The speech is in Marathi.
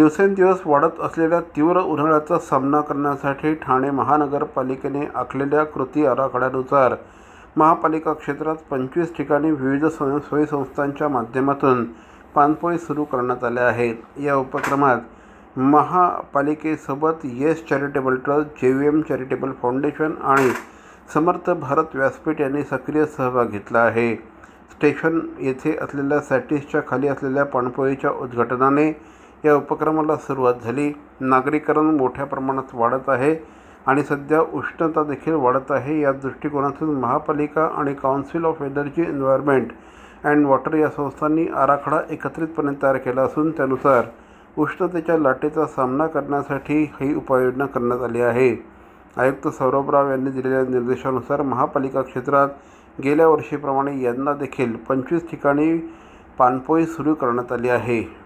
दिवसेंदिवस वाढत असलेल्या तीव्र उन्हाळ्याचा सामना करण्यासाठी ठाणे महानगरपालिकेने आखलेल्या कृती आराखड्यानुसार महापालिका क्षेत्रात पंचवीस ठिकाणी विविध स्वयंसेवी संस्थांच्या माध्यमातून पाणपोई सुरू करण्यात आल्या आहेत. या उपक्रमात महापालिकेसोबत yes charitable trust J V M charitable foundation आणि समर्थ भारत व्यासपीठ यांनी सक्रिय सहभाग घेतला आहे. स्टेशन येथे असलेल्या सॅटिसच्या खाली असलेल्या पाणपोईच्या उद्घाटनाने या उपक्रमाला सुरुवात झाली. नागरीकरण मोठ्या प्रमाणात वाढत आहे आणि सध्या उष्णता देखील वाढत आहे. या दृष्टिकोनातून महापालिका आणि council of energy environment and water या संस्थांनी आराखडा एकत्रितपणे तयार केला असून त्यानुसार उष्णतेच्या लाटेचा सामना करण्यासाठी ही उपाययोजना करण्यात आली आहे. आयुक्त सौरभ राव यांनी दिलेल्या निर्देशानुसार महापालिका क्षेत्रात गेल्या वर्षीप्रमाणे यंदा देखील पंचवीस ठिकाणी पाणपोई सुरू करण्यात आली आहे.